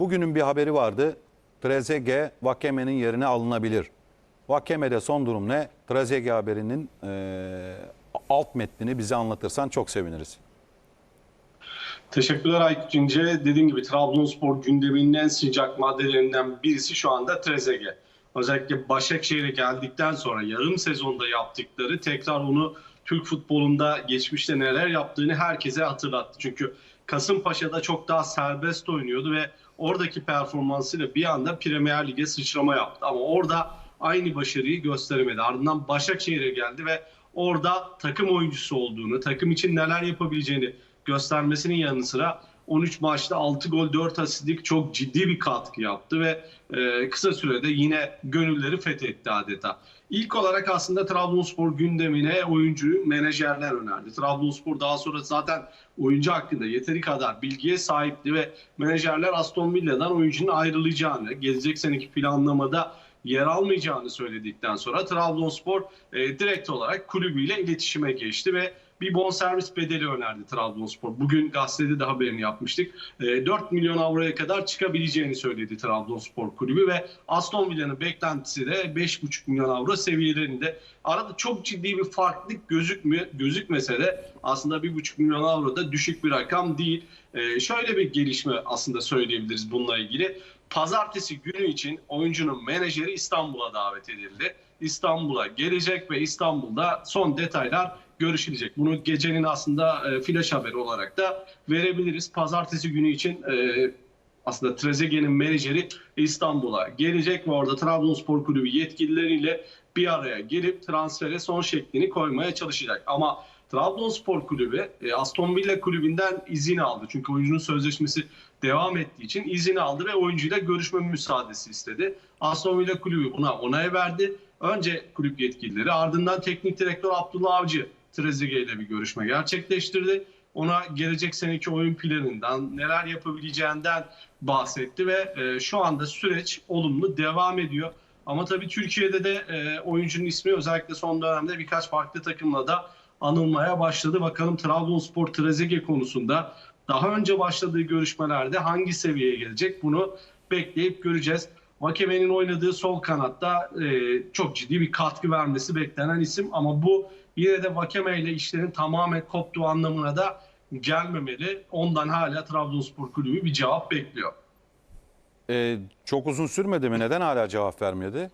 bugünün bir haberi vardı. Trezeguet Vakeme'nin yerine alınabilir. Vakeme'de son durum ne? Trezeguet haberinin e, alt metnini bize anlatırsan çok seviniriz. Teşekkürler Aykut İnce. Dediğim gibi Trabzonspor gündeminin en sıcak maddelerinden birisi şu anda Trezeguet. Özellikle Başakşehir'e geldikten sonra yarım sezonda yaptıkları tekrar onu Türk futbolunda geçmişte neler yaptığını herkese hatırlattı. Çünkü Kasımpaşa'da çok daha serbest oynuyordu ve oradaki performansıyla bir anda Premier Lig'e sıçrama yaptı. Ama orada aynı başarıyı gösteremedi. Ardından Başakşehir'e geldi ve orada takım oyuncusu olduğunu, takım için neler yapabileceğini göstermesinin yanı sıra 13 maçta 6 gol 4 asistlik çok ciddi bir katkı yaptı ve e, kısa sürede yine gönülleri fethetti adeta. İlk olarak aslında Trabzonspor gündemine oyuncuyu menajerler önerdi. Trabzonspor daha sonra zaten oyuncu hakkında yeteri kadar bilgiye sahipti ve menajerler Aston Villa'dan oyuncunun ayrılacağını, gelecek seneki planlamada yer almayacağını söyledikten sonra Trabzonspor e, direkt olarak kulübüyle iletişime geçti ve bir bonservis bedeli önerdi Trabzonspor. Bugün gazetede de haberini yapmıştık. E, 4 milyon avroya kadar çıkabileceğini söyledi Trabzonspor kulübü ve Aston Villa'nın beklentisi de 5,5 milyon avro seviyelerinde. Arada çok ciddi bir farklılık gözükmüyor, gözükmese de aslında 1,5 milyon avro da düşük bir rakam değil. E, şöyle bir gelişme aslında söyleyebiliriz bununla ilgili. Pazartesi günü için oyuncunun menajeri İstanbul'a davet edildi. İstanbul'a gelecek ve İstanbul'da son detaylar görüşülecek. Bunu gecenin aslında e, flash haberi olarak da verebiliriz. Pazartesi günü için e, aslında Trezeguet'in menajeri İstanbul'a gelecek ve orada Trabzonspor Kulübü yetkilileriyle bir araya gelip transfere son şeklini koymaya çalışacak. Ama Trabzonspor Kulübü e, Aston Villa Kulübü'nden izin aldı. Çünkü oyuncunun sözleşmesi devam ettiği için izin aldı ve oyuncuyla görüşme müsaadesi istedi. Aston Villa Kulübü buna onay verdi. Önce kulüp yetkilileri ardından teknik direktör Abdullah Avcı Trezeguet ile bir görüşme gerçekleştirdi. Ona gelecek seneki oyun planından, neler yapabileceğinden bahsetti ve e, şu anda süreç olumlu devam ediyor. Ama tabii Türkiye'de de e, oyuncunun ismi özellikle son dönemde birkaç farklı takımla da anılmaya başladı. Bakalım Trabzonspor Trezeguet konusunda daha önce başladığı görüşmelerde hangi seviyeye gelecek bunu bekleyip göreceğiz. Vakeme'nin oynadığı sol kanatta e, çok ciddi bir katkı vermesi beklenen isim ama bu yine de Vakeme ile işlerin tamamen koptuğu anlamına da gelmemeli. Ondan hala Trabzonspor Kulübü bir cevap bekliyor. E, çok uzun sürmedi mi? Neden hala cevap vermedi?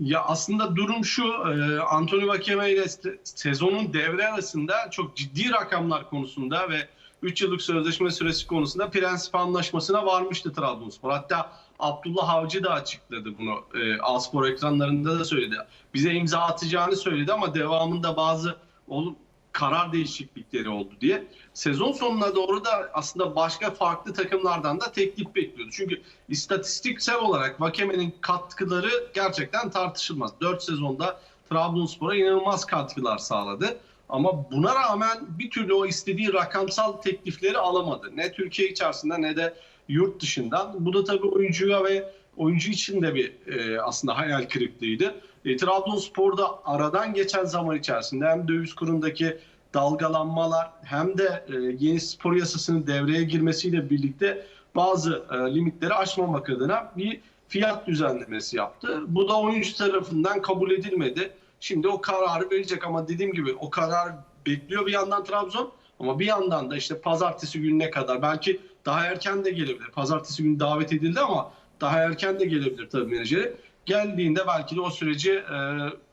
Ya aslında durum şu, e, Anthony Vakeme ile se- sezonun devre arasında çok ciddi rakamlar konusunda ve 3 yıllık sözleşme süresi konusunda prensip anlaşmasına varmıştı Trabzonspor. Hatta Abdullah Avcı da açıkladı bunu. E, Alspor ekranlarında da söyledi. Bize imza atacağını söyledi ama devamında bazı olup karar değişiklikleri oldu diye. Sezon sonuna doğru da aslında başka farklı takımlardan da teklif bekliyordu. Çünkü istatistiksel olarak Vakeme'nin katkıları gerçekten tartışılmaz. 4 sezonda Trabzonspor'a inanılmaz katkılar sağladı. Ama buna rağmen bir türlü o istediği rakamsal teklifleri alamadı. Ne Türkiye içerisinde ne de yurt dışından. Bu da tabii oyuncuya ve oyuncu için de bir e, aslında hayal kırıklığıydı. E, Trabzonspor'da aradan geçen zaman içerisinde hem döviz kurundaki dalgalanmalar hem de e, yeni spor yasasının devreye girmesiyle birlikte bazı e, limitleri aşmamak adına bir fiyat düzenlemesi yaptı. Bu da oyuncu tarafından kabul edilmedi. Şimdi o kararı verecek ama dediğim gibi o karar bekliyor bir yandan Trabzon ama bir yandan da işte pazartesi gününe kadar belki daha erken de gelebilir. Pazartesi günü davet edildi ama daha erken de gelebilir tabii menajeri. Geldiğinde belki de o süreci e,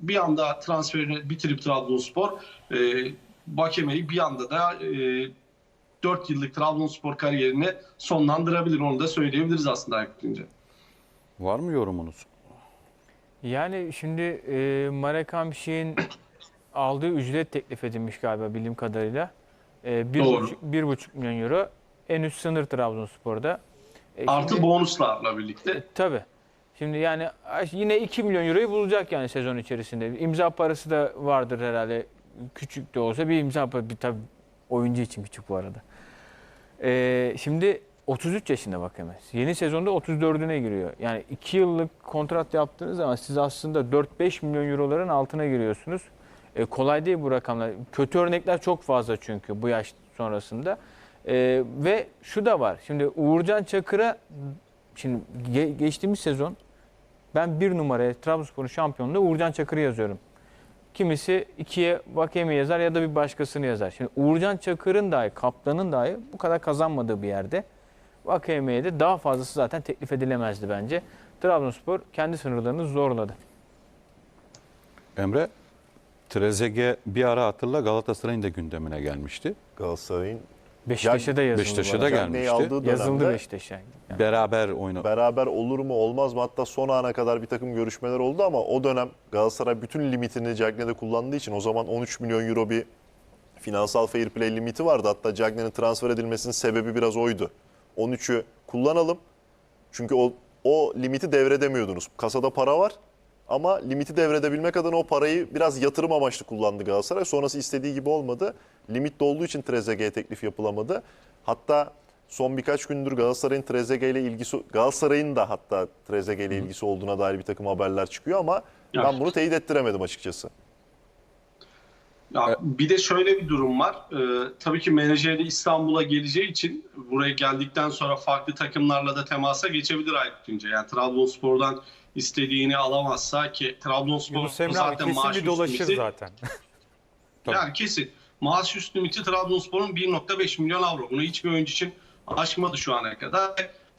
bir anda transferini bitirip Trabzonspor e, Bakeme'yi bir anda da e, 4 yıllık Trabzonspor kariyerini sonlandırabilir. Onu da söyleyebiliriz aslında Aykut İnce. Var mı yorumunuz? Yani şimdi e, Marek Hamşik'in aldığı ücret teklif edilmiş galiba bildiğim kadarıyla. E, bir, Doğru. buçuk, bir buçuk milyon euro. En üst sınır Trabzonspor'da. E, Artı şimdi- bonuslarla birlikte. E, tabii. Şimdi yani yine 2 milyon euroyu bulacak yani sezon içerisinde. İmza parası da vardır herhalde. Küçük de olsa bir imza parası. Bir, tabii oyuncu için küçük bu arada. E, şimdi 33 yaşında bak hemen. Yeni sezonda 34'üne giriyor. Yani 2 yıllık kontrat yaptığınız zaman siz aslında 4-5 milyon euroların altına giriyorsunuz. E, kolay değil bu rakamlar. Kötü örnekler çok fazla çünkü bu yaş sonrasında. Ee, ve şu da var. Şimdi Uğurcan Çakır'a şimdi ge- geçtiğimiz sezon ben bir numaraya Trabzonspor'un şampiyonluğunda Uğurcan Çakır'ı yazıyorum. Kimisi ikiye Vakemi yazar ya da bir başkasını yazar. Şimdi Uğurcan Çakır'ın dahi, kaptanın dahi bu kadar kazanmadığı bir yerde Vakemi'ye de daha fazlası zaten teklif edilemezdi bence. Trabzonspor kendi sınırlarını zorladı. Emre, Trezeguet bir ara hatırla Galatasaray'ın da gündemine gelmişti. Galatasaray'ın Beşiktaş'a da yazıldı. Beşiktaş'a da gelmişti. Aldığı Yazıldı dönemde Beşiktaş'a. Yani. Beraber oyna. beraber olur mu olmaz mı hatta son ana kadar bir takım görüşmeler oldu ama o dönem Galatasaray bütün limitini Cagney'de kullandığı için o zaman 13 milyon euro bir finansal fair play limiti vardı. Hatta Cagney'in transfer edilmesinin sebebi biraz oydu. 13'ü kullanalım. Çünkü o, o limiti devredemiyordunuz. Kasada para var ama limiti devredebilmek adına o parayı biraz yatırım amaçlı kullandı Galatasaray. Sonrası istediği gibi olmadı. Limit dolduğu için Trezeguet'e teklif yapılamadı. Hatta son birkaç gündür Galatasaray'ın Trezeguet ile ilgisi Galatasaray'ın da hatta Trezeguet ile ilgisi olduğuna dair bir takım haberler çıkıyor ama Ya. ben bunu teyit ettiremedim açıkçası. Ya bir de şöyle bir durum var. Ee, tabii ki menajeri İstanbul'a geleceği için buraya geldikten sonra farklı takımlarla da temasa geçebilir Aykut Tunca. Yani Trabzonspor'dan istediğini alamazsa ki Trabzonspor Yunus Emre abi zaten kesin maaş bir dolaşır üstü limiti- zaten. Tabii. Yani kesin. Maaş üstü limiti Trabzonspor'un 1.5 milyon avro. Bunu hiçbir oyuncu için aşmadı şu ana kadar.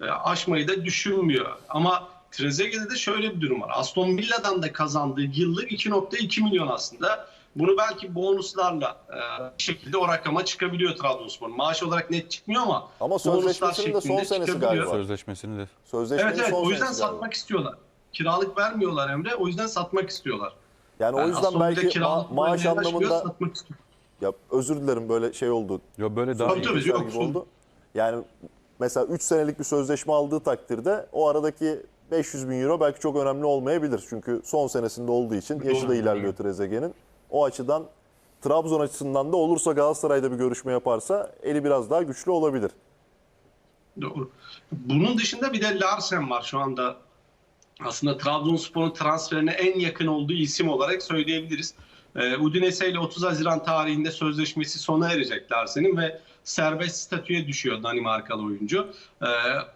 E, aşmayı da düşünmüyor. Ama Trezeguet'de de şöyle bir durum var. Aston Villa'dan da kazandığı yıllık 2.2 milyon aslında. Bunu belki bonuslarla e, bir şekilde o rakama çıkabiliyor Trabzonspor. Maaş olarak net çıkmıyor ama Ama bonuslar sözleşmesinin de son senesi çıkabiliyor. galiba. Sözleşmesini de. Sözleşmenin Evet evet son o yüzden senesi galiba. satmak istiyorlar. Kiralık vermiyorlar Emre. O yüzden satmak istiyorlar. Yani o Yani yüzden Aston Villa belki ma- kiralık maaş anlamında satmak istiyor. ya özür dilerim böyle şey oldu. Yo böyle daha Tabii, iyi. tabii. Yok, oldu. Yani mesela 3 senelik bir sözleşme aldığı takdirde o aradaki 500 bin euro belki çok önemli olmayabilir. Çünkü son senesinde olduğu için yaşı da ilerliyor Trezeguet'in. O açıdan Trabzon açısından da olursa Galatasaray'da bir görüşme yaparsa eli biraz daha güçlü olabilir. Doğru. Bunun dışında bir de Larsen var şu anda. Aslında Trabzonspor'un transferine en yakın olduğu isim olarak söyleyebiliriz. Ee, Udinese ile 30 Haziran tarihinde sözleşmesi sona erecek Larsen'in ve serbest statüye düşüyor Danimarkalı oyuncu. Ee,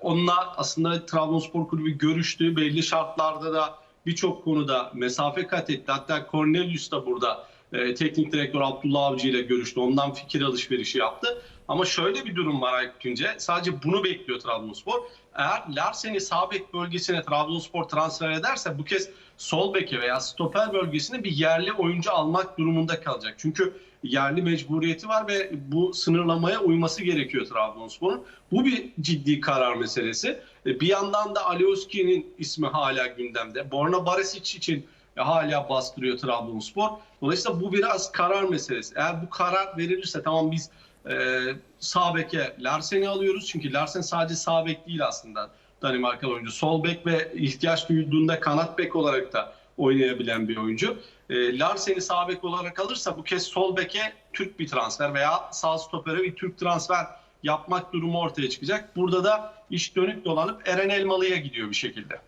onunla aslında Trabzonspor Kulübü görüştüğü belli şartlarda da birçok konuda mesafe kat etti. Hatta Cornelius da burada e, teknik direktör Abdullah Avcı ile görüştü. Ondan fikir alışverişi yaptı. Ama şöyle bir durum var Aykut Günce. Sadece bunu bekliyor Trabzonspor. Eğer Larsen'i sağ bek bölgesine Trabzonspor transfer ederse bu kez sol beke veya stoper bölgesine bir yerli oyuncu almak durumunda kalacak. Çünkü yerli mecburiyeti var ve bu sınırlamaya uyması gerekiyor Trabzonspor'un. Bu bir ciddi karar meselesi. E, Bir yandan da Alioski'nin ismi hala gündemde. Borna Barisic için e, hala bastırıyor Trabzonspor. Dolayısıyla bu biraz karar meselesi. Eğer bu karar verilirse tamam biz e, sağ beke Larsen'i alıyoruz. Çünkü Larsen sadece sağ bek değil aslında Danimarkalı oyuncu. Sol bek ve ihtiyaç duyulduğunda kanat bek olarak da oynayabilen bir oyuncu. E, Larsen'i sağ bek olarak alırsa bu kez sol beke Türk bir transfer veya sağ stopere bir Türk transfer yapmak durumu ortaya çıkacak. Burada da iş dönüp dolanıp Eren Elmalı'ya gidiyor bir şekilde.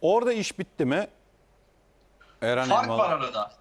Orada iş bitti mi? Eren Fark Elmalı. var arada.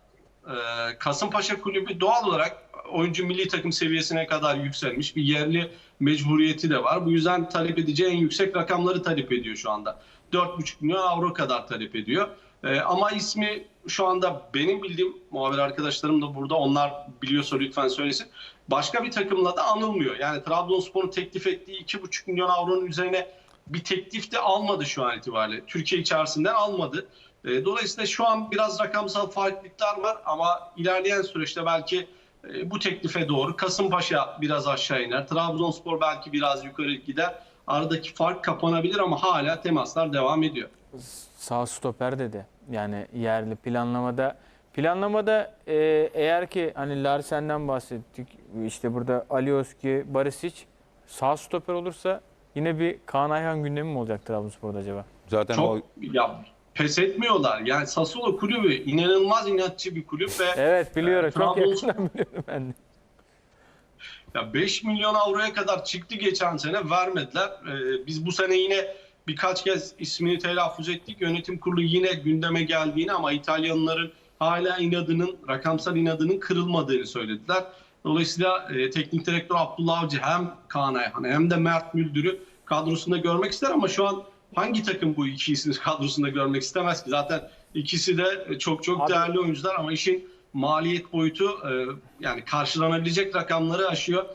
Ee, Kasımpaşa Kulübü doğal olarak oyuncu milli takım seviyesine kadar yükselmiş bir yerli mecburiyeti de var. Bu yüzden talep edeceği en yüksek rakamları talep ediyor şu anda. 4,5 milyon avro kadar talep ediyor. Ee, ama ismi şu anda benim bildiğim muhabir arkadaşlarım da burada onlar biliyorsa lütfen söylesin. Başka bir takımla da anılmıyor. Yani Trabzonspor'un teklif ettiği 2,5 milyon avronun üzerine bir teklif de almadı şu an itibariyle. Türkiye içerisinden almadı. E, Dolayısıyla şu an biraz rakamsal farklılıklar var ama ilerleyen süreçte belki e, bu teklife doğru Kasımpaşa biraz aşağı iner. Trabzonspor belki biraz yukarı gider. Aradaki fark kapanabilir ama hala temaslar devam ediyor. Sağ stoper dedi. Yani yerli planlamada planlamada e, eğer ki hani Larsen'den bahsettik. işte burada Alioski, Barisic sağ stoper olursa yine bir Kaan Ayhan gündemi mi olacak Trabzonspor'da acaba? Zaten Çok o ya pes etmiyorlar. Yani Sassuolo kulübü inanılmaz inatçı bir kulüp ve Evet biliyorum. Ee, Çok Trabzon- yakından biliyorum ben de. Ya 5 milyon avroya kadar çıktı geçen sene vermediler. Ee, biz bu sene yine birkaç kez ismini telaffuz ettik. Yönetim kurulu yine gündeme geldiğini ama İtalyanların hala inadının, rakamsal inadının kırılmadığını söylediler. Dolayısıyla e, teknik direktör Abdullah Avcı hem Kaan Ayhan hem de Mert Müldür'ü kadrosunda görmek ister ama şu an hangi takım bu iki ismi kadrosunda görmek istemez ki? Zaten ikisi de çok çok Abi- değerli oyuncular ama işin maliyet boyutu e, yani karşılanabilecek rakamları aşıyor.